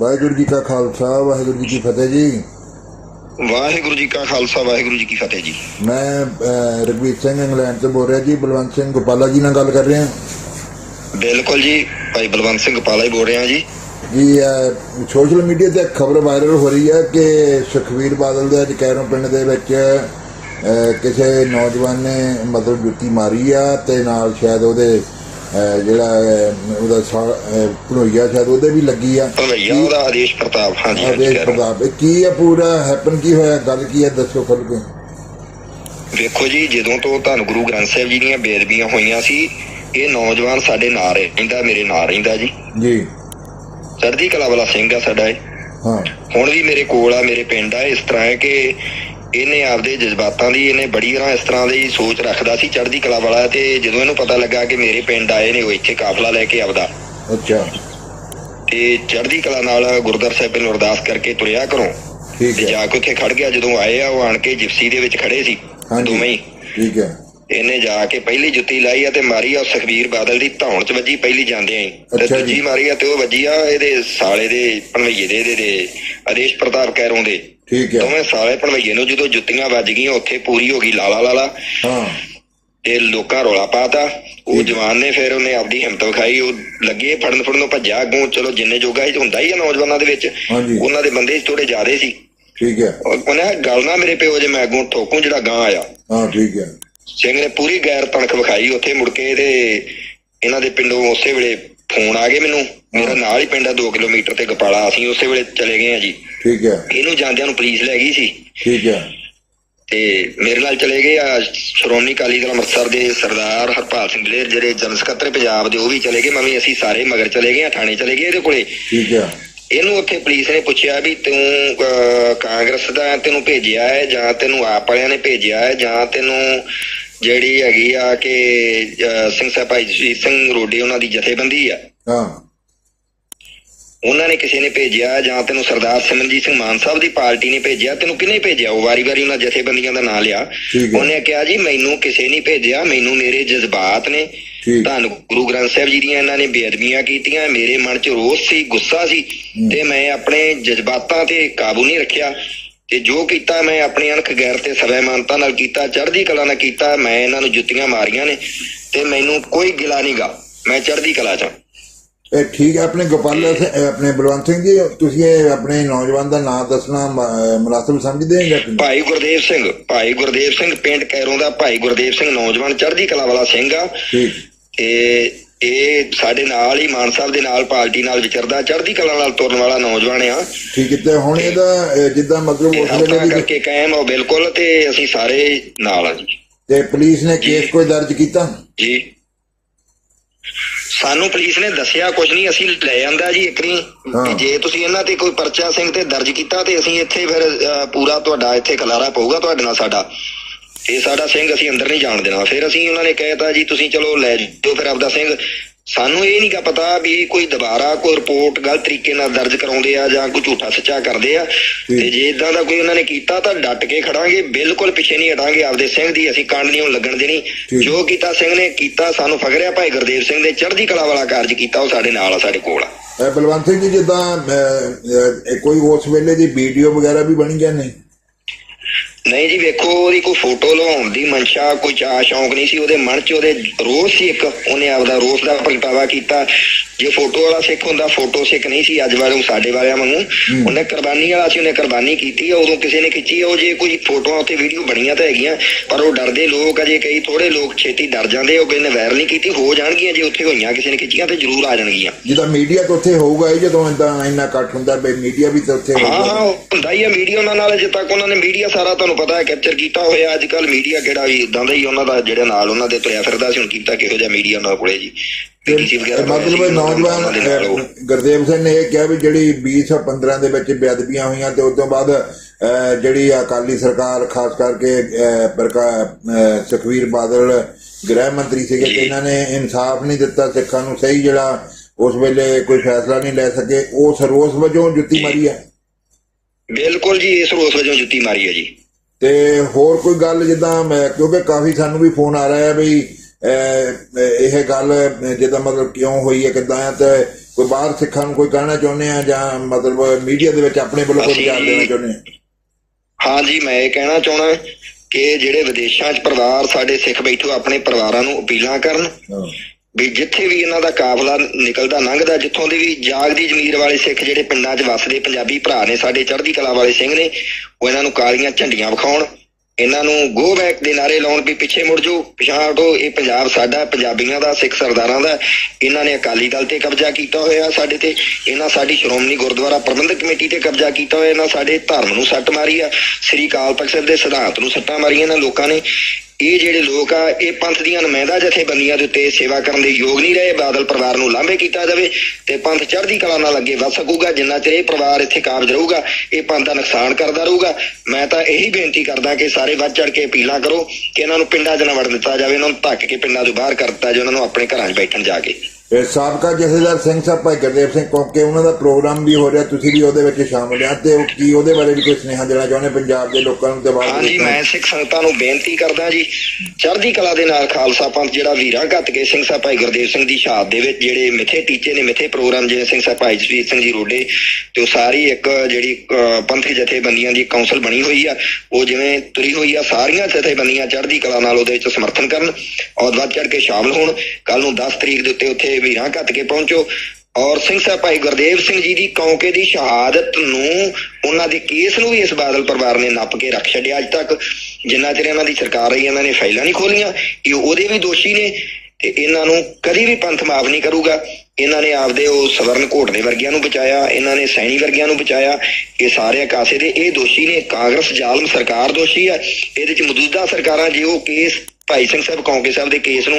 ਵਾਹਿਗੁਰੂ ਜੀ ਕਾ ਖਾਲਸਾ ਵਾਹਿਗੁਰੂ ਜੀ ਕੀ ਫਤਿਹ ਜੀ। ਵਾਹਿਗੁਰੂ ਜੀ ਕਾ ਖਾਲਸਾ ਵਾਹਿਗੁਰੂ ਜੀ ਕੀ ਫਤਿਹ ਜੀ। ਮੈਂ ਅਹ, ਰਘਵੀਰ ਸਿੰਘ ਇੰਗਲੈਂਡ ਤੋਂ ਬੋਲ ਰਿਹਾ ਜੀ ਬਲਵੰਤ ਸਿੰਘ ਗੋਪਾਲਾ ਜੀ ਨਾਲ ਗੱਲ ਕਰ ਰਿਹਾ ਬਿਲਕੁਲ ਜੀ ਭਾਈ ਬਲਵੰਤ ਸਿੰਘ ਪਾਲਾ ਹੀ ਬੋਲ ਰਿਹਾ ਜੀ। ਜੀ ਸੋਸ਼ਲ ਮੀਡੀਆ ਤੇ ਖਬਰ ਵਾਇਰਲ ਹੋ ਰਹੀ ਹੈ ਕਿ ਸੁਖਵੀਰ ਬਾਦਲ ਦੇ ਅੱਜ ਕੈਰੋਂ ਪਿੰਡ ਦੇ ਵਿੱਚ ਕਿਸੇ ਨੌਜਵਾਨ ਨੇ ਮਤਲਬ ਜੁੱਤੀ ਮਾਰੀ ਆ ਤੇ ਨਾਲ ਸ਼ਾਇਦ ਉਹਦੇ ਜਿਹੜਾ ਉਹਦਾ ਭਣੋਈਆ ਸ਼ਾਇਦ ਉਹਦੇ ਵੀ ਲੱਗੀ ਆ। ਭਈਆ ਉਹਦਾ ਆਦੇਸ਼ ਪ੍ਰਤਾਪ ਹਾਂਜੀ ਆਦੇਸ਼। ਪ੍ਰਤਾਪ। ਕੀ ਆ ਪੂਰਾ ਹੈਪਨ? ਕੀ ਹੋਇਆ? ਗੱਲ ਕੀ ਹੈ ਦੱਸੋ ਖੁੱਲ ਕੇ। ਵੇਖੋ ਜੀ ਜਦੋਂ ਤੋਂ ਧੰਨ ਗੁਰੂ ਗ੍ਰੰਥ ਸਾਹਿਬ ਜੀ ਦੀਆਂ ਬੇਦਬੀਆਂ ਹੋਈਆਂ ਸੀ ਇਹ ਨੌਜਵਾਨ ਸਾਡੇ ਨਾਲ ਰਹਿੰਦਾ ਮੇਰੇ ਨਾਲ ਰਹਿੰਦਾ ਜੀ। ਜੀ। ਚੜ੍ਹਦੀ ਕਲਾ ਵਾਲਾ ਸਿੰਘ ਆ ਸਾਡਾ ਇਹ। ਹਾਂ। ਹੁਣ ਵੀ ਮੇਰੇ ਕੋਲ ਆ ਮੇਰੇ ਪਿੰਡ ਆ ਇਸ ਤਰ੍ਹਾਂ ਹੈ ਕਿ ਇਹਨੇ ਆਪਦੇ ਜਜ਼ਬਾਤਾਂ ਦੀ ਇਹਨੇ ਬੜੀ ਤਰ੍ਹਾਂ ਇਸ ਤਰ੍ਹਾਂ ਦੀ ਸੋਚ ਰੱਖਦਾ ਸੀ ਚੜ੍ਹਦੀ ਕਲਾ ਵਾਲਾ ਤੇ ਜਦੋਂ ਇਹਨੂੰ ਪਤਾ ਲੱਗਾ ਕਿ ਮੇਰੇ ਪਿੰਡ ਆਏ ਨੇ ਉਹ ਇੱਥੇ ਕਾਫਲਾ ਲੈ ਕੇ ਆਪਦਾ। ਅੱਛਾ। ਤੇ ਚੜ੍ਹਦੀ ਕਲਾ ਨਾਲ ਗੁਰਦਾਰ ਸਾਹਿਬ ਨੂੰ ਅਰਦਾਸ ਕਰਕੇ ਤੁਰਿਆ ਕਰੋ ਠੀਕ ਹੈ। ਜਾ ਕੇ ਉੱਥੇ ਖੜ ਗਿਆ ਜਦੋਂ ਆਏ ਆ ਉਹ ਆਣ ਕੇ ਜਿਪਸੀ ਦੇ ਵਿੱਚ ਖੜੇ ਸੀ। ਦੋਵੇਂ ਹੀ। ਠੀਕ ਹੈ। ਇਹਨੇ ਜਾ ਕੇ ਪਹਿਲੀ ਜੁੱਤੀ ਲਾਈ ਆ ਤੇ ਮਾਰੀ ਆ ਸੁਖਬੀਰ ਬਾਦਲ ਦੀ ਧੌਣ ਚ ਵੱਜੀ ਪਹਿਲੀ ਜਾਂਦੇ ਆਂ ਤੇ ਅੱਛਾ ਜੀ। ਦੂਜੀ ਮਾਰੀ ਆ ਤੇ ਉਹ ਵੱਜੀ ਆ ਇਹਦੇ ਸਾਲੇ ਦੇ ਭਣਵਈਏ ਦੇ ਇਹਦੇ ਦੇ ਆਦੇਸ਼ ਪ੍ਰਤਾਪ ਕੈਰੋਂ ਦੇ। ਠੀਕ ਹੈ ਦੋਵੇਂ ਸਾਲੇ ਭਣਵਈਏ ਨੂੰ ਜਦੋਂ ਜੁੱਤੀਆਂ ਵੱਜ ਗਈਆਂ ਉੱਥੇ ਪੂਰੀ ਹੋ ਗਈ ਲਾਲਾ ਲਾਲਾ। ਹਾਂ। ਤੇ ਲੋਕਾਂ ਰੋਲਾ ਪਾਤਾ। ਉਹ ਜਵਾਨ ਨੇ ਫਿਰ ਉਹਨੇ ਆਪਦੀ ਹਿੰਮਤ ਵਿਖਾਈ। ਉਹ ਲੱਗੇ ਫੜਨ ਫੜਨ ਨੂੰ ਭੱਜਾ ਅੱਗੋਂ। ਚਲੋ ਜਿੰਨੇ ਜੋਗਾ ਹੀ ਹੁੰਦਾ ਹੀ ਆ ਨੌਜਵਾਨਾਂ ਦੇ ਵਿੱਚ। ਹਾਂਜੀ। ਉਹਨਾਂ ਦੇ ਬੰਦੇ ਥੋੜੇ ਜ਼ਿਆਦੇ ਸੀ। ਠੀਕ ਹੈ ਉਹ- ਉਹਨੇ ਕਿਹਾ, ਗੱਲ ਨਾ ਮੇਰੇ ਪਿਓ ਜੇ ਮੈਂ ਅੱਗੋਂ ਠੋਕੂ ਜਿਹੜਾ ਗਾਂ ਆਇਆ। ਹਾਂ ਠੀਕ ਹੈ ਸਿੰਘ ਨੇ ਪੂਰੀ ਗੈਰ ਤਣਖ ਵਿਖਾਈ ਉੱਥੇ ਮੁੜ ਕੇ ਤੇ ਇਹਨਾਂ ਦੇ ਪਿੰਡੋਂ ਉਸੇ ਵੇਲੇ ਫੋਨ ਆ ਗਏ ਮੈਨੂੰ। ਮੇਰਾ ਨਾਲ ਹੀ ਪਿੰਡ ਆ 2 ਕਿਲੋਮੀਟਰ ਤੇ ਗਪਾਲਾ। ਅਸੀਂ ਉਸੇ ਵੇਲੇ ਚਲੇ ਗਏ ਆ ਜੀ। ਠੀਕ ਹੈ। ਇਹਨੂੰ ਜਾਂਦਿਆਂ ਨੂੰ ਪੁਲਿਸ ਲੈ ਗਈ ਸੀ। ਠੀਕ ਹੈ। ਤੇ ਮੇਰੇ ਨਾਲ ਚਲੇ ਗਏ ਆ ਸ਼੍ਰੋਮਣੀ ਅਕਾਲੀ ਦਲ ਅੰਮ੍ਰਿਤਸਰ ਦੇ ਸਰਦਾਰ ਹਰਪਾਲ ਸਿੰਘ ਦਲੇਰ ਜਿਹੜੇ ਜਨਰਲ ਸਕੱਤਰ ਪੰਜਾਬ ਦੇ ਉਹ ਵੀ ਚਲੇ ਗਏ। ਮੈਂ ਵੀ ਅਸੀਂ ਸਾਰੇ ਮਗਰ ਚਲੇ ਗਏ ਆ ਥਾਣੇ ਚਲੇ ਗਏ ਇਹਦੇ ਕੋਲੇ। ਠੀਕ ਹੈ। ਇਹਨੂੰ ਉੱਥੇ ਪੁਲਿਸ ਨੇ ਪੁੱਛਿਆ ਵੀ ਤੂੰ ਕਾਂਗਰਸ ਦਾ ਤੈਨੂੰ ਭੇਜਿਆ ਹੈ ਜਾਂ ਤੈਨੂੰ ਆਪ ਵਾਲਿਆਂ ਨੇ ਭੇਜਿਆ ਹੈ ਜਾਂ ਤੈਨੂੰ ਜਿਹੜੀ ਹੈਗੀ ਆ ਕਿ ਸਿੰਘ ਸਾਹਿਬ ਭਾਈ ਸਿੰਘ ਰੋਡੇ ਉਹਨਾਂ ਦੀ ਜਥੇਬੰਦੀ ਆ ਹਾਂ ਉਹਨਾਂ ਨੇ ਕਿਸੇ ਨੇ ਭੇਜਿਆ ਜਾਂ ਤੈਨੂੰ ਸਰਦਾਰ ਸਿਮਰਨਜੀਤ ਸਿੰਘ ਮਾਨ ਸਾਹਿਬ ਦੀ ਪਾਰਟੀ ਨੇ ਭੇਜਿਆ ਤੈਨੂੰ ਕਿਹਨੇ ਭੇਜਿਆ ਉਹ ਵਾਰੀ-ਵਾਰੀ ਉਹਨਾਂ ਜਥੇਬੰਦੀਆਂ ਦਾ ਨਾਂ ਲਿਆ। ਉਹਨੇ ਕਿਹਾ ਜੀ ਮੈਨੂੰ ਕਿਸੇ ਨਹੀਂ ਭੇਜਿਆ ਮੈਨੂੰ ਮੇਰੇ ਜਜ਼ਬਾਤ ਨੇ। ਧੰਨ ਗੁਰੂ ਗ੍ਰੰਥ ਸਾਹਿਬ ਜੀ ਦੀਆਂ ਇਹਨਾਂ ਨੇ ਬੇਅਦਬੀਆਂ ਕੀਤੀਆਂ ਮੇਰੇ ਮਨ 'ਚ ਰੋਸ ਸੀ ਗੁੱਸਾ ਸੀ ਤੇ ਮੈਂ ਆਪਣੇ ਜਜ਼ਬਾਤਾਂ ਤੇ ਕਾਬੂ ਨਹੀਂ ਰੱਖਿਆ ਤੇ ਜੋ ਕੀਤਾ ਮੈਂ ਆਪਣੀ ਅਣਖ ਗੈਰ ਤੇ ਸਵੈਮਾਨਤਾ ਨਾਲ ਕੀਤਾ ਚੜ੍ਹਦੀ ਕਲਾ ਨਾਲ ਕੀਤਾ ਮੈਂ ਇਹਨਾਂ ਨੂੰ ਜੁੱਤੀਆਂ ਮਾਰੀਆਂ ਨੇ ਤੇ ਮੈਨੂੰ ਕੋਈ ਗਿਲਾ ਨਹੀਂਗਾ ਮੈਂ ਚੜ੍ਹਦੀ ਕਲਾ 'ਚ। ਇਹ ਠੀਕ ਹੈ ਆਪਣੇ ਗੋਪਾਲਾ ਆਪਣੇ ਬਲਵੰਤ ਸਿੰਘ ਜੀ ਤੁਸੀਂ ਇਹ ਆਪਣੇ ਨੌਜਵਾਨ ਦਾ ਨਾਮ ਦੱਸਣਾ ਮ- ਮੁਨਾਸਬ ਸਮਝਦੇ ਹੋ ਜਾਂ? ਭਾਈ ਗੁਰਦੇਵ ਸਿੰਘ ਭਾਈ ਗੁਰਦੇਵ ਸਿੰਘ ਪਿੰਡ ਕੈਰੋਂ ਦਾ ਭਾਈ ਗੁਰਦੇਵ ਸਿੰਘ ਨੌਜਵਾਨ ਚੜ੍ਹਦੀ ਕਲਾ ਵਾਲਾ ਸਿੰਘ ਆ। ਤੇ ਇਹ ਸਾਡੇ ਨਾਲ ਹੀ ਮਾਨ ਸਾਹਿਬ ਦੇ ਨਾਲ ਪਾਰਟੀ ਨਾਲ ਵਿਚਰਦਾ ਚੜ੍ਹਦੀ ਕਲਾ ਨਾਲ ਤੁਰਨ ਵਾਲਾ ਨੌਜਵਾਨ ਆ। ਠੀਕ ਹੈ ਹੁਣ ਇਹਦਾ ਜਿੱਦਾਂ ਮਤਲਬ ਉਸ ਵੇਲੇ ਵੀ ਕਰਕੇ ਕਾਇਮ ਹੋ ਬਿਲਕੁਲ ਤੇ ਅਸੀਂ ਸਾਰੇ ਨਾਲ ਆ ਜੀ। ਤੇ ਪੁਲਿਸ ਨੇ ਕੇਸ ਕੋਈ ਦਰਜ ਕੀਤਾ? ਜੀ। ਸਾਨੂੰ ਪੁਲਿਸ ਨੇ ਦੱਸਿਆ ਕੁਝ ਨਹੀਂ ਅਸੀਂ ਲੈ ਜਾਂਦਾ ਜੀ ਇੱਕ। ਨਹੀਂ। ਜੇ ਤੁਸੀਂ ਇਹਨਾਂ ਤੇ ਕੋਈ ਪਰਚਾ ਸਿੰਘ ਤੇ ਦਰਜ ਕੀਤਾ ਤੇ ਅਸੀਂ ਇੱਥੇ ਫਿਰ ਪੂਰਾ ਤੁਹਾਡਾ ਇੱਥੇ ਖਲਾਰਾ ਪਊਗਾ ਤੁਹਾਡੇ ਨਾਲ ਸਾਡਾ। ਇਹ ਸਾਡਾ ਸਿੰਘ ਅਸੀਂ ਅੰਦਰ ਨਹੀਂ ਜਾਣ ਦੇਣਾ। ਫਿਰ ਅਸੀਂ ਉਹਨਾਂ ਨੇ ਕਹਿਤਾ ਜੀ ਤੁਸੀਂ ਚਲੋ ਲੈ ਜਾਓ ਫਿਰ ਆਪਦਾ ਸਿੰਘ। ਸਾਨੂੰ ਇਹ ਨਹੀਂ ਗਾ ਪਤਾ ਵੀ ਕੋਈ ਦੁਬਾਰਾ ਕੋਈ ਰਿਪੋਰਟ ਗਲਤ ਤਰੀਕੇ ਨਾਲ ਦਰਜ ਕਰਾਉਂਦੇ ਆ ਜਾਂ ਕੋਈ ਝੂਠਾ ਸੱਚਾ ਕਰਦੇ ਆ। ਤੇ ਜੇ ਇਦਾਂ ਦਾ ਕੋਈ ਉਹਨਾਂ ਨੇ ਕੀਤਾ ਤਾਂ ਡਟ ਕੇ ਖੜਾਂਗੇ ਬਿਲਕੁਲ ਪਿੱਛੇ ਨਹੀਂ ਹਟਾਂਗੇ। ਆਪਦੇ ਸਿੰਘ ਦੀ ਅਸੀਂ ਕੰਡ ਨਹੀਂ ਲੱਗਣ ਦੇਣੀ। ਜੋ। ਕੀਤਾ ਸਿੰਘ ਨੇ ਕੀਤਾ ਸਾਨੂੰ ਫਖਰਿਆ ਭਾਈ ਗੁਰਦੇਵ ਸਿੰਘ ਨੇ ਚੜ੍ਹਦੀ ਕਲਾ ਵਾਲਾ ਕਾਰਜ ਕੀਤਾ ਉਹ ਸਾਡੇ ਨਾਲ ਆ ਸਾਡੇ ਕੋਲ ਆ। ਬਲਵੰਤ ਸਿੰਘ ਜੀ ਜਿੱਦਾਂ ਕੋਈ ਉਸ ਵੇਲੇ ਦੀ ਵੀਡੀਓ ਵਗੈਰਾ ਵੀ ਬਣੀ ਜਾਂ ਨਹੀਂ? ਨਹੀਂ ਜੀ ਵੇਖੋ ਉਹਦੀ ਕੋਈ ਫੋਟੋ ਲਵਾਉਣ ਦੀ ਮਨਸ਼ਾ ਕੋਈ ਚਾਹ ਸ਼ੌਂਕ ਨਹੀਂ ਸੀ। ਉਹਦੇ ਮਨ 'ਚ ਉਹਦੇ ਰੋਸ ਸੀ ਇੱਕ। ਉਹਨੇ ਆਪਦਾ ਰੋਸ ਦਾ ਪ੍ਰਗਟਾਵਾ ਕੀਤਾ। ਜੇ ਫੋਟੋ ਵਾਲਾ ਸਿੱਖ ਹੁੰਦਾ ਫੋਟੋ ਸਿੱਖ ਨਹੀਂ ਸੀ ਅੱਜ ਵਾਲੇ ਸਾਡੇ ਵਾਲਿਆਂ ਵਾਂਗੂ। ਉਹਨੇ ਕੁਰਬਾਨੀ ਵਾਲਾ ਸੀ ਉਹਨੇ ਕੁਰਬਾਨੀ ਕੀਤੀ ਆ। ਉਦੋਂ ਕਿਸੇ ਨੇ ਖਿੱਚੀ ਉਹ ਜੇ ਕੋਈ ਫੋਟੋਆਂ ਉੱਤੇ ਵੀਡੀਓ ਬਣੀਆਂ ਤਾਂ ਹੈਗੀਆਂ ਪਰ ਉਹ ਡਰਦੇ ਲੋਕ ਅਜੇ ਕਈ ਥੋੜੇ ਲੋਕ ਛੇਤੀ ਡਰ ਜਾਂਦੇ ਉਹ ਕਿਸੇ ਨੇ ਵਾਇਰਲ ਨਹੀਂ ਕੀਤੀ ਹੋ ਜਾਣਗੀਆਂ। ਜੇ ਉੱਥੇ ਹੋਈਆਂ ਕਿਸੇ ਨੇ ਖਿੱਚੀਆਂ ਤੇ ਜ਼ਰੂਰ ਆ ਜਾਣਗੀਆਂ। ਜਿੱਦਾਂ ਮੀਡੀਆ ਤਾਂ ਉੱਥੇ ਹੋਊਗਾ ਹੀ ਜਦੋਂ ਇੰਦਾ ਇੰਨਾ ਇਕੱਠ ਹੁੰਦਾ ਬਈ ਮੀਡੀਆ ਵੀ ਤਾਂ ਉੱਥੇ ਹਾਂ ਹਾਂ ਹੋਊਗਾ ਉਹ ਹੁੰਦਾ ਹੀ ਆ। ਮੀਡੀਆ ਉਹਨਾਂ ਨਾਲ ਅਜੇ ਤੱਕ ਉਹਨਾਂ ਨੇ ਮੀਡੀਆ ਸਾਰਾ ਤੁਹਾਨੂੰ ਪਤਾ ਹੈ ਕੈਪਚਰ ਕੀਤਾ ਹੋਇਆ ਅੱਜ ਕੱਲ ਮੀਡੀਆ ਕਿਹੜਾ ਵੀ ਇਦਾਂ ਦਾ ਹੀ ਉਹਨਾਂ ਦਾ ਜਿਹੜਾ ਨਾਲ ਉਹਨਾਂ ਦੇ ਤੁਰਿਆ ਫਿਰਦਾ ਸੀ ਹੁਣ ਕੀਤਾ ਕਿਹੋ ਜਿਹਾ ਮੀਡੀਆ ਉਹਨਾਂ ਕੋਲੇ ਜੀ? ਮਤਲਬ ਨੌਜਵਾਨ ਉਹ- ਗੁਰਦੇਵ ਸਿੰਘ ਨੇ ਇਹ ਕਿਹਾ ਵੀ ਜਿਹੜੀ 2015 ਦੇ ਵਿੱਚ ਬੇਅਦਬੀਆਂ ਹੋਈਆਂ ਤੇ ਉਸ ਤੋਂ ਬਾਅਦ ਜਿਹੜੀ ਅਕਾਲੀ ਸਰਕਾਰ ਖਾਸ ਕਰਕੇ ਸੁਖਵੀਰ ਬਾਦਲ ਗ੍ਰਹਿ ਮੰਤਰੀ ਸੀਗੇ ਤੇ ਇਹਨਾਂ ਨੇ ਇਨਸਾਫ ਨਹੀਂ ਦਿੱਤਾ ਸਿੱਖਾਂ ਨੂੰ ਸਹੀ ਜਿਹੜਾ ਉਸ ਵੇਲੇ ਕੋਈ ਫੈਸਲਾ ਨਹੀਂ ਲੈ ਸਕੇ ਉਸ ਰੋਸ ਵਜੋਂ ਜੁੱਤੀ ਮਾਰੀ ਹੈ। ਬਿਲਕੁਲ ਜੀ ਇਸ ਰੋਸ ਵਜੋਂ ਜੁੱਤੀ ਮਾਰੀ ਹੈ ਜੀ। ਤੇ ਹੋਰ ਕੋਈ ਗੱਲ ਜਿੱਦਾਂ ਮੈਂ ਕਿਉਂਕਿ ਕਾਫੀ ਸਾਨੂੰ ਵੀ ਫੋਨ ਆ ਰਿਹਾ ਹੈ ਵੀ ਇਹ ਗੱਲ ਜਿਹਦਾ ਮਤਲਬ ਕਿਉਂ ਹੋਈ ਹੈ ਕਿਦਾਂ ਹੈ ਤੇ ਕੋਈ ਬਾਹਰ ਸਿੱਖਾਂ ਨੂੰ ਕੋਈ ਕਹਿਣਾ ਚਾਹੁੰਦੇ ਆ ਜਾਂ ਮਤਲਬ ਮੀਡੀਆ ਦੇ ਵਿੱਚ ਆਪਣੇ ਵੱਲੋਂ ਕੋਈ ਵਿਚਾਰ ਦੇਣਾ ਚਾਹੁੰਦੇ ਆ ਹਾਂ ਜੀ ਮੈਂ ਇਹ ਕਹਿਣਾ ਚਾਹਣਾ ਕਿ ਜਿਹੜੇ ਵਿਦੇਸ਼ਾਂ 'ਚ ਪਰਿਵਾਰ ਸਾਡੇ ਸਿੱਖ ਬੈਠੋ ਆਪਣੇ ਪਰਿਵਾਰਾਂ ਨੂੰ ਅਪੀਲਾਂ ਕਰਨ। ਵੀ ਜਿੱਥੇ ਵੀ ਇਹਨਾਂ ਦਾ ਕਾਫਲਾ ਨਿਕਲਦਾ, ਲੰਘਦਾ, ਜਿੱਥੋਂ ਦੇ ਵੀ ਜਾਗਦੀ ਜ਼ਮੀਰ ਵਾਲੇ ਸਿੱਖ ਜਿਹੜੇ ਪਿੰਡਾਂ 'ਚ ਵੱਸਦੇ ਪੰਜਾਬੀ ਭਰਾ ਨੇ, ਸਾਡੇ ਚੜ੍ਹਦੀ ਕਲਾ ਵਾਲੇ ਸਿੰਘ ਨੇ, ਉਹ ਇਹਨਾਂ ਨੂੰ ਕਾਲੀਆਂ ਝੰਡੀਆਂ ਵਿਖਾਉਣ। ਇਹਨਾਂ ਨੂੰ ਗੋ ਬੈਕ ਦੇ ਨਾਰੇ ਲਾਉਣ ਵੀ ਪਿੱਛੇ ਮੁੜ ਜਾਓ। ਪਿਛਾਂਹ ਹਟੋ ਇਹ ਪੰਜਾਬ ਸਾਡਾ, ਪੰਜਾਬੀਆਂ ਦਾ, ਸਿੱਖ ਸਰਦਾਰਾਂ ਦਾ। ਇਹਨਾਂ ਨੇ ਅਕਾਲੀ ਦਲ ਤੇ ਕਬਜ਼ਾ ਕੀਤਾ ਹੋਇਆ ਸਾਡੇ ਤੇ। ਇਹਨਾਂ ਸਾਡੀ ਸ਼੍ਰੋਮਣੀ ਗੁਰਦੁਆਰਾ ਪ੍ਰਬੰਧਕ ਕਮੇਟੀ ਤੇ ਕਬਜ਼ਾ ਕੀਤਾ ਹੋਇਆ। ਇਹਨਾਂ ਸਾਡੇ ਧਰਮ ਨੂੰ ਸੱਟ ਮਾਰੀ ਆ। ਸ੍ਰੀ ਅਕਾਲ ਤਖਤ ਸਾਹਿਬ ਦੇ ਸਿਧਾਂਤ ਨੂੰ ਸੱਟਾਂ ਮਾਰੀਆਂ ਇਹਨਾਂ ਲੋਕਾਂ ਨੇ। ਇਹ ਜਿਹੜੇ ਲੋਕ ਆ, ਇਹ ਪੰਥ ਦੀਆਂ ਨੁਮਾਇੰਦਾ ਜਥੇਬੰਦੀਆਂ ਦੇ ਉੱਤੇ ਸੇਵਾ ਕਰਨ ਦੇ ਯੋਗ ਨਹੀਂ ਰਹੇ, ਬਾਦਲ ਪਰਿਵਾਰ ਨੂੰ ਲਾਂਭੇ ਕੀਤਾ ਜਾਵੇ ਤੇ ਪੰਥ ਚੜ੍ਹਦੀ ਕਲਾ ਨਾਲ ਅੱਗੇ ਵੱਧ ਸਕੂਗਾ, ਜਿੰਨਾ ਚਿਰ ਇਹ ਪਰਿਵਾਰ ਇੱਥੇ ਕਾਬਜ ਰਹੂਗਾ, ਇਹ ਪੰਥ ਦਾ ਨੁਕਸਾਨ ਕਰਦਾ ਰਹੂਗਾ। ਮੈਂ ਤਾਂ ਇਹੀ ਬੇਨਤੀ ਕਰਦਾ ਕਿ ਸਾਰੇ ਵੱਧ ਚੜ ਕੇ ਅਪੀਲਾਂ ਕਰੋ ਕਿ ਇਹਨਾਂ ਨੂੰ ਪਿੰਡਾਂ 'ਚ ਨਾ ਵੜ ਦਿੱਤਾ ਜਾਵੇ, ਇਹਨਾਂ ਨੂੰ ਧੱਕ ਕੇ ਪਿੰਡਾਂ ਤੋਂ ਬਾਹਰ ਕਰ ਦਿੱਤਾ ਜਾਵੇ, ਉਹਨਾਂ ਨੂੰ ਆਪਣੇ ਘਰਾਂ 'ਚ ਬੈਠਣ ਜਾ ਕੇ। ਸਾਬਕਾ ਜਥੇਦਾਰ ਸਿੰਘ ਸਾਹਿਬ ਭਾਈ ਗੁਰਦੇਵ ਸਿੰਘ ਕੋਕੇ ਉਹਨਾਂ ਦਾ ਪ੍ਰੋਗਰਾਮ ਵੀ ਹੋ ਰਿਹਾ ਤੁਸੀਂ ਵੀ ਉਹਦੇ ਵਿੱਚ ਸ਼ਾਮਲ ਆ ਤੇ ਕੀ ਉਹਦੇ ਬਾਰੇ ਵੀ ਕੋਈ ਸੁਨੇਹਾ ਦੇਣਾ ਚਾਹੁੰਦੇ ਪੰਜਾਬ ਦੇ ਲੋਕਾਂ ਨੂੰ ਤੇ ਬਾਹਰ ਦੇ ਹਾਂਜੀ ਲੋਕਾਂ ਨੂੰ? ਮੈਂ ਸਿੱਖ ਸੰਗਤਾਂ ਨੂੰ ਬੇਨਤੀ ਕਰਦਾ ਜੀ ਚੜ੍ਹਦੀ ਕਲਾ ਦੇ ਨਾਲ ਖਾਲਸਾ ਪੰਥ ਜਿਹੜਾ ਵੀਰਾਂ ਘੱਤ ਕੇ ਸਿੰਘ ਸਾਹਿਬ ਭਾਈ ਗੁਰਦੇਵ ਸਿੰਘ ਦੀ ਸ਼ਹਾਦਤ ਦੇ ਵਿੱਚ ਜਿਹੜੇ ਮਿੱਥੇ ਟੀਚੇ ਨੇ ਮਿੱਥੇ ਪ੍ਰੋਗਰਾਮ ਜਿਵੇਂ ਸਿੰਘ ਸਾਹਿਬ ਭਾਈ ਜਸਵੀਰ ਸਿੰਘ ਜੀ ਰੋਡੇ ਤੇ ਉਹ ਸਾਰੀ ਇੱਕ ਜਿਹੜੀ ਪੰਥੀ ਜਥੇਬੰਦੀਆਂ ਦੀ ਕੌਂਸਲ ਬਣੀ ਹੋਈ ਆ ਉਹ ਜਿਵੇਂ ਤੁਰੀ ਹੋਈ ਆ ਸਾਰੀਆਂ ਜਥੇਬੰਦੀਆਂ ਚੜ੍ਹਦੀ ਕਲਾ ਨਾਲ ਉਹਦੇ ਵਿੱਚ ਸਮਰਥਨ ਕਰਨ ਔਰ ਵੱਧ ਚੜ੍ਹ ਕੇ ਸ਼ਾਮਲ ਹੋਣ ਕੱਲ ਨੂੰ 10 ਤਰੀਕ ਦੇ ਉੱਤੇ ਉੱਥੇ ਵੀਰਾਂ ਘੱਤ ਕੇ ਪਹੁੰਚੋ। ਔਰ ਸਿੰਘ ਸਾਹਿਬ ਭਾਈ ਗੁਰਦੇਵ ਸਿੰਘ ਜੀ ਦੀ ਕੌਂਕੇ ਦੀ ਸ਼ਹਾਦਤ ਨੂੰ, ਉਹਨਾਂ ਦੇ ਕੇਸ ਨੂੰ ਵੀ ਇਸ ਬਾਦਲ ਪਰਿਵਾਰ ਨੇ ਨੱਪ ਕੇ ਰੱਖ ਛੱਡਿਆ ਅੱਜ ਤੱਕ। ਜਿੰਨਾ ਚਿਰ ਇਹਨਾਂ ਦੀ ਸਰਕਾਰ ਰਹੀ, ਇਹਨਾਂ ਨੇ ਫਾਈਲਾਂ ਨਹੀਂ ਖੋਲੀਆਂ ਕਿ ਉਹਦੇ ਵੀ ਦੋਸ਼ੀ ਨੇ ਤੇ ਇਹਨਾਂ ਨੂੰ ਕਦੀ ਵੀ ਪੰਥ ਮਾਫ ਨਹੀਂ ਕਰੂਗਾ। ਇਹਨਾਂ ਨੇ ਆਪਦੇ ਉਹ ਸਵਰਨ ਘੋਟਲੇ ਵਰਗਿਆਂ ਨੂੰ ਬਚਾਇਆ, ਇਹਨਾਂ ਨੇ ਸੈਣੀ ਵਰਗਿਆਂ ਨੂੰ ਬਚਾਇਆ। ਇਹ ਸਾਰੇ ਕਾਸੇ ਦੇ ਇਹ ਦੋਸ਼ੀ ਨੇ। ਕਾਂਗਰਸ ਜ਼ਾਲਮ ਸਰਕਾਰ ਦੋਸ਼ੀ ਹੈ। ਇਹਦੇ ਚ ਮੌਜੂਦਾ ਸਰਕਾਰਾਂ, ਜੇ ਉਹ ਕੇਸ ਭਾਈ ਸਿੰਘ ਸਾਹਿਬ ਕੌਂਕੇ ਸਾਹਿਬ ਦੇ ਕੇਸ ਨੂੰ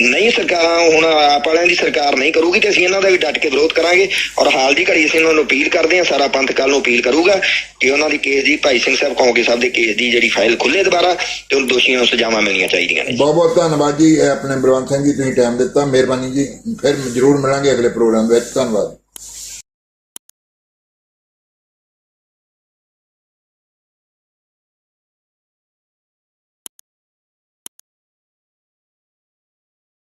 ਨਹੀਂ ਸਰਕਾਰਾਂ, ਹੁਣ ਆਪ ਵਾਲਿਆਂ ਦੀ ਸਰਕਾਰ ਨਹੀਂ ਕਰੂਗੀ ਤੇ ਅਸੀਂ ਇਹਨਾਂ ਦਾ ਵੀ ਡਟ ਕੇ ਵਿਰੋਧ ਕਰਾਂਗੇ ਔਰ ਹਾਲ ਦੀ ਘੜੀ ਅਸੀਂ ਉਹਨਾਂ ਨੂੰ ਅਪੀਲ ਕਰਦੇ ਹਾਂ, ਸਾਰਾ ਪੰਥ ਕੱਲ ਨੂੰ ਅਪੀਲ ਕਰੂਗਾ ਕਿ ਉਹਨਾਂ ਦੀ ਕੇਸ ਦੀ, ਭਾਈ ਸਿੰਘ ਸਾਹਿਬ ਕੌਂਕੇ ਸਾਹਿਬ ਦੇ ਕੇਸ ਦੀ ਜਿਹੜੀ ਫਾਈਲ ਖੁੱਲੇ ਦੁਬਾਰਾ ਤੇ ਉਹ ਦੋਸ਼ੀਆਂ ਨੂੰ ਸਜ਼ਾਵਾਂ ਮਿਲਣੀਆਂ ਚਾਹੀਦੀਆਂ ਨੇ। ਬਹੁਤ ਬਹੁਤ ਧੰਨਵਾਦ ਜੀ ਆਪਣੇ ਬਲਵੰਤ ਸਿੰਘ ਜੀ, ਤੁਸੀਂ ਟਾਈਮ ਦਿੱਤਾ, ਮਿਹਰਬਾਨੀ ਜੀ, ਫਿਰ ਜ਼ਰੂਰ ਮਿਲਾਂਗੇ ਅਗਲੇ ਪ੍ਰੋਗਰਾਮ ਵਿੱਚ, ਧੰਨਵਾਦ।